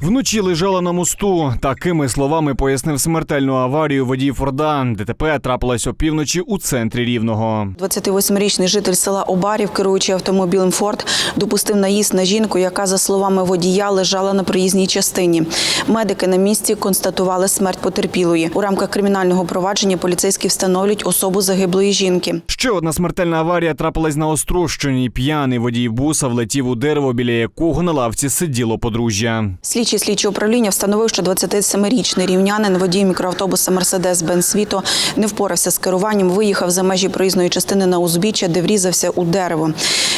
Вночі лежала на мосту. Такими словами пояснив смертельну аварію водій Форда. ДТП трапилось опівночі у центрі Рівного. 28-річний житель села Обарів, керуючи автомобілем Форд, допустив наїзд на жінку, яка, за словами водія, лежала на проїзній частині. Медики на місці констатували смерть потерпілої. У рамках кримінального провадження поліцейські встановлюють особу загиблої жінки. Ще одна смертельна аварія трапилась на Острощині. П'яний водій буса влетів у дерево, біля якого на лавці сиділо подружжя. Слідчий слідчого управління встановив, що 27-річний рівнянин, водій мікроавтобуса Мерседес Бенс Віто, не впорався з керуванням, виїхав за межі проїзної частини на узбіччя, де врізався у дерево.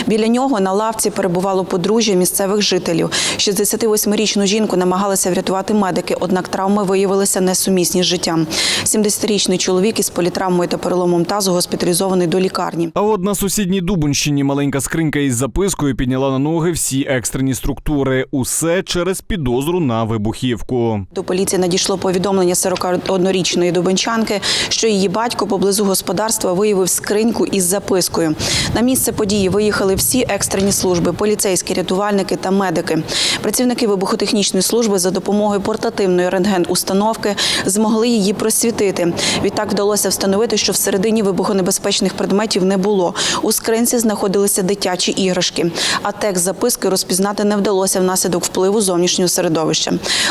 Біля нього на лавці перебувало подружжя місцевих жителів. 68-річну жінку намагалися врятувати медики, однак травми виявилися несумісні з життям. 70-річний чоловік із політравмою та переломом тазу госпіталізований до лікарні. А от на сусідній Дубинщині маленька скринька із запискою підняла на ноги всі екстрені структури. Усе через підозру на вибухівку. До поліції надійшло повідомлення 41-річної дубенчанки, що її батько поблизу господарства виявив скриньку із запискою. На місце події виїхали всі екстрені служби, поліцейські, рятувальники та медики. Працівники вибухотехнічної служби за допомогою портативної рентген-установки змогли її просвітити. Відтак вдалося встановити, що всередині вибухонебезпечних предметів не було. У скринці знаходилися дитячі іграшки, а текст записки розпізнати не вдалося внаслідок впливу зовнішнього середовища.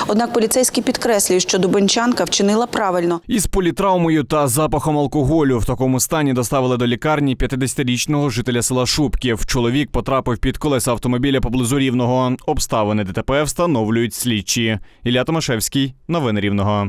Однак поліцейські підкреслюють, що дубенчанка вчинила правильно. Із політравмою та запахом алкоголю в такому стані доставили до лікарні 50-річного жителя села Шубків. Чоловік потрапив під колеса автомобіля поблизу рівного. Обставини ДТП встановлюють слідчі. Ілля Томашевський. Новини рівного.